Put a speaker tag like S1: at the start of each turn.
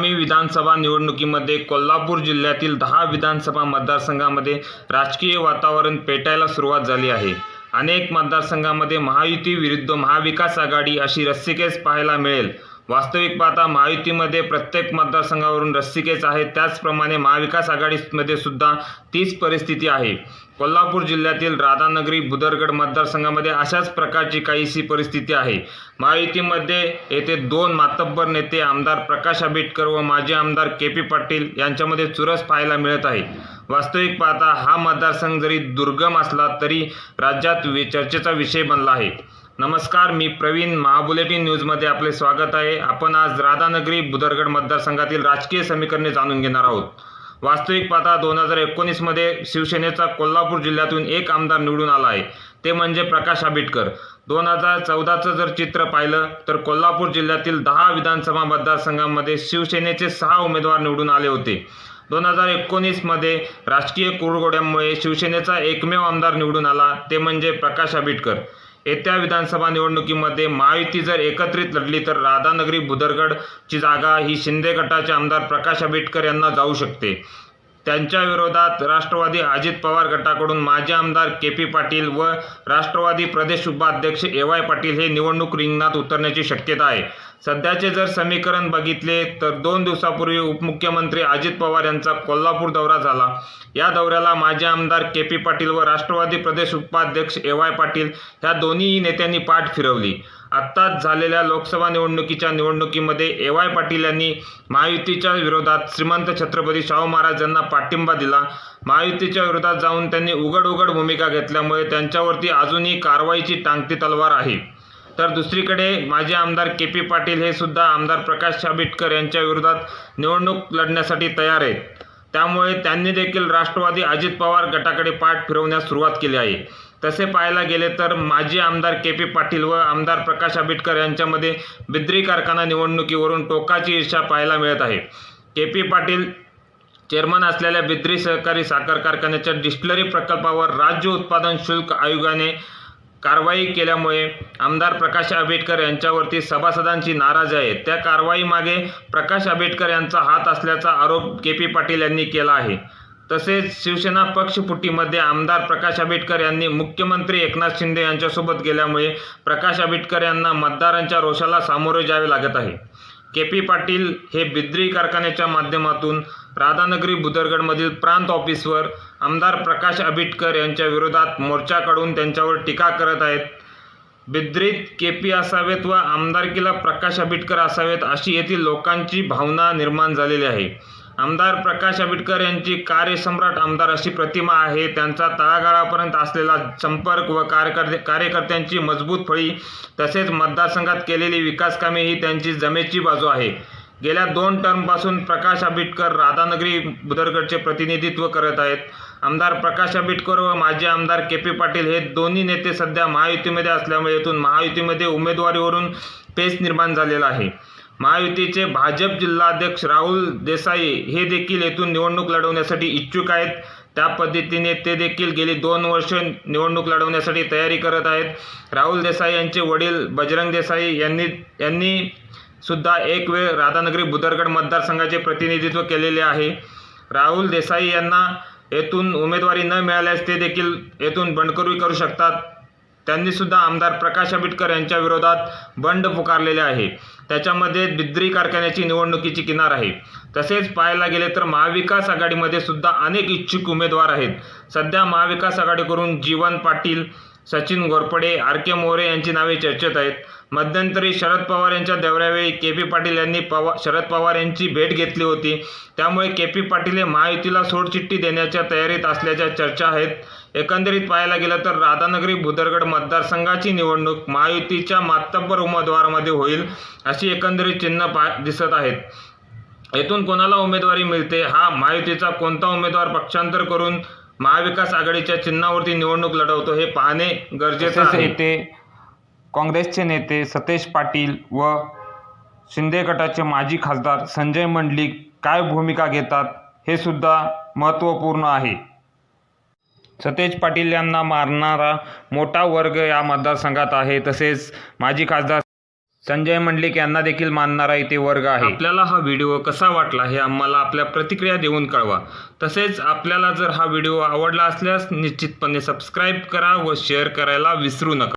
S1: आगामी विधानसभा निवडणुकीमध्ये कोल्हापूर जिल्ह्यातील दहा विधानसभा मतदारसंघामध्ये राजकीय वातावरण पेटायला सुरुवात झाली आहे. अनेक मतदारसंघामध्ये महायुती विरुद्ध महाविकास आघाडी अशी रस्सीकेस पाहायला मिळेल. वास्तविक पाहता महायुतीमध्ये प्रत्येक मतदारसंघावरून रस्सिकेच आहे त्याचप्रमाणे महाविकास आघाडीमध्ये सुद्धा तीच परिस्थिती आहे. कोल्हापूर जिल्ह्यातील राधानगरी बुदरगड मतदारसंघामध्ये अशाच प्रकारची काहीशी परिस्थिती आहे. महायुतीमध्ये येथे दोन मातब्बर नेते आमदार प्रकाश आंबेडकर व माजी आमदार के पी पाटील यांच्यामध्ये चुरस पाहायला मिळत आहे. वास्तविक पाहता हा मतदारसंघ जरी दुर्गम असला तरी राज्यात वि- चर्चेचा विषय बनला आहे. नमस्कार मी प्रवीण महाबुलेटिन न्यूजमध्ये आपले स्वागत आहे. आपण आज राधानगरी बुदरगड मतदारसंघातील राजकीय समीकरणे जाणून घेणार आहोत. वास्तविक पाहता दोन हजार एकोणीसमध्ये शिवसेनेचा कोल्हापूर जिल्ह्यातून एक आमदार निवडून आला आहे. ते म्हणजे प्रकाश आंबेडकर. दोन हजार चौदाचं जर चित्र पाहिलं तर कोल्हापूर जिल्ह्यातील दहा विधानसभा मतदारसंघामध्ये शिवसेनेचे सहा उमेदवार निवडून आले होते. दोन हजार एकोणीसमध्ये राजकीय कुरघोड्यामुळे शिवसेनेचा एकमेव आमदार निवडून आला ते म्हणजे प्रकाश आंबेडकर. येत्या विधानसभा निवडणुकीमध्ये महायुती जर एकत्रित लढली तर राधानगरी बुदरगडची जागा ही शिंदे गटाचे आमदार प्रकाश आंबेडकर यांना जाऊ शकते. त्यांच्या विरोधात राष्ट्रवादी अजित पवार गटाकडून माजी आमदार के पी पाटील व राष्ट्रवादी प्रदेश उपाध्यक्ष ए वाय पाटील हे निवडणूक रिंगणात उतरण्याची शक्यता आहे. सध्याचे जर समीकरण बघितले तर दोन दिवसापूर्वी उपमुख्यमंत्री अजित पवार यांचा कोल्हापूर दौरा झाला. या दौऱ्याला माजी आमदार के पी पाटील व राष्ट्रवादी प्रदेश उपाध्यक्ष ए वाय पाटील ह्या दोन्ही नेत्यांनी पाठ फिरवली. आत्ताच झालेल्या लोकसभा निवडणुकीच्या निवडणुकीमध्ये ए वाय पाटील यांनी महायुतीच्या विरोधात श्रीमंत छत्रपती शाहू महाराज यांना पाठिंबा दिला. महायुतीच्या विरोधात जाऊन त्यांनी उघड उघड भूमिका घेतल्यामुळे त्यांच्यावरती अजूनही कारवाईची टांगती तलवार आहे. तर दुसरीकडे माजी आमदार के पी पाटील हे सुद्धा आमदार प्रकाश आंबेडकर यांच्या विरोधात निवडणूक लढण्यासाठी तयार आहेत. त्यामुळे त्यांनी देखील राष्ट्रवादी अजित पवार गटाकडे पाठ फिरवण्यास सुरुवात केली आहे. तसे पाहायला गेले तर माजी आमदार के पी पाटील व आमदार प्रकाश आंबेडकर यांच्यामध्ये बिद्री कारखाना निवडणुकीवरून टोकाची ईर्षा पाहायला मिळत आहे. के पी पाटील चेअरमन असलेल्या बिद्री सहकारी साखर कारखान्याच्या डिस्टलरी प्रकल्पावर राज्य उत्पादन शुल्क आयोगाने कारवाई केल्यामुळे आमदार प्रकाश आंबेडकर यांच्यावरती सभासदांची नाराजी आहे. त्या कारवाईमागे प्रकाश आंबेडकर यांचा हात असल्याचा आरोप के पी पाटील यांनी केला आहे. तसेच शिवसेना पक्षपुटीमध्ये आमदार प्रकाश आंबेडकर यांनी मुख्यमंत्री एकनाथ शिंदे यांच्यासोबत गेल्यामुळे प्रकाश आंबेडकर यांना मतदारांच्या रोषाला सामोरे जावे लागत आहे. के पी पाटील हे बिद्री कारखान्याच्या माध्यमातून राधानगरी बुदरगडमधील प्रांत ऑफिसवर आमदार प्रकाश आंबेडकर यांच्या विरोधात मोर्चा काढून त्यांच्यावर टीका करत आहेत. बिद्रीत के पी असावेत व आमदारकीला प्रकाश आंबेडकर असावेत अशी येथील लोकांची भावना निर्माण झालेली आहे. आमदार प्रकाश आंबेडकर यांची कार्यसम्राट आमदार अशी प्रतिमा आहे. त्यांचा तळागाळापर्यंत असलेला संपर्क व कार्यकर्ते कार्यकर्त्यांची मजबूत फळी तसेच मतदारसंघात केलेली विकासकामे ही त्यांची जमेची बाजू आहे. गेल्या दोन टर्मपासून प्रकाश आंबेडकर राधानगरी बुदरगडचे प्रतिनिधित्व करत आहेत. आमदार प्रकाश आंबेडकर व माजी आमदार के पी पाटील हे दोन्ही नेते सध्या महायुतीमध्ये असल्यामुळे येथून महायुतीमध्ये उमेदवारीवरून पेच निर्माण झालेला आहे. महायुतीचे भाजप जिल्हाध्यक्ष राहुल देसाई हे देखील येथून निवडणूक लढवण्यासाठी इच्छुक आहेत. त्या पद्धतीने ते देखील गेली दोन वर्ष निवडणूक लढवण्यासाठी तयारी करत आहेत. राहुल देसाई यांचे वडील बजरंग देसाई यांनी यांनी सुद्धा एक वेळ राधानगरी बुदरगड मतदारसंघाचे प्रतिनिधित्व केलेले आहे. राहुल देसाई यांना येथून उमेदवारी न मिळाल्यास ते देखील येथून बंडखोरी करू शकतात. त्यांनी सुद्धा आमदार प्रकाश आंबेडकर यांच्या विरोधात बंड पुकारलेले आहे. त्याच्यामध्ये बिद्री कारखान्याची निवडणुकीची किनार आहे. तसेच पाहायला गेले तर महाविकास आघाडीमध्ये सुद्धा अनेक इच्छुक उमेदवार आहेत. सध्या महाविकास आघाडीकडून जीवन पाटील सचिन घोरपडे आर के मोरे यांची नावे चर्चेत आहेत. मध्यंतरी शरद पवार यांच्या दौऱ्यावेळी के पी पाटील यांनी पवा शरद पवार यांची भेट घेतली होती. त्यामुळे के पी पाटील हे महायुतीला सोडचिठ्ठी देण्याच्या तयारीत असल्याच्या चर्चा आहेत. एकंदरीत पाहायला गेलं तर राधानगरी भुदरगड मतदारसंघाची निवडणूक महायुतीच्या मातब्बर उमेदवारामध्ये होईल अशी एकंदरीत चिन्ह पा दिसत आहेत. येथून कोणाला उमेदवारी मिळते? हा महायुतीचा कोणता उमेदवार पक्षांतर करून महाविकास आघाडीच्या चिन्हावरती निवडणूक लढवतो हे पाहणे गरजेचं आहे. येथे काँग्रेसचे नेते सतेज पाटील व शिंदे गटाचे माजी खासदार संजय मंडलिक काय भूमिका घेतात हे सुद्धा महत्त्वपूर्ण आहे. सतेज पाटील यांना मारणारा मोठा वर्ग या मतदारसंघात आहे. तसेच माजी खासदार संजय मंडलिक यांना देखील मानणारा इथे वर्ग आहे. आपल्याला हा व्हिडिओ कसा वाटला हे आम्हाला आपल्या प्रतिक्रिया देऊन कळवा. तसेच आपल्याला जर हा व्हिडिओ आवडला असल्यास निश्चितपणे सबस्क्राईब करा व शेअर करायला विसरू नका.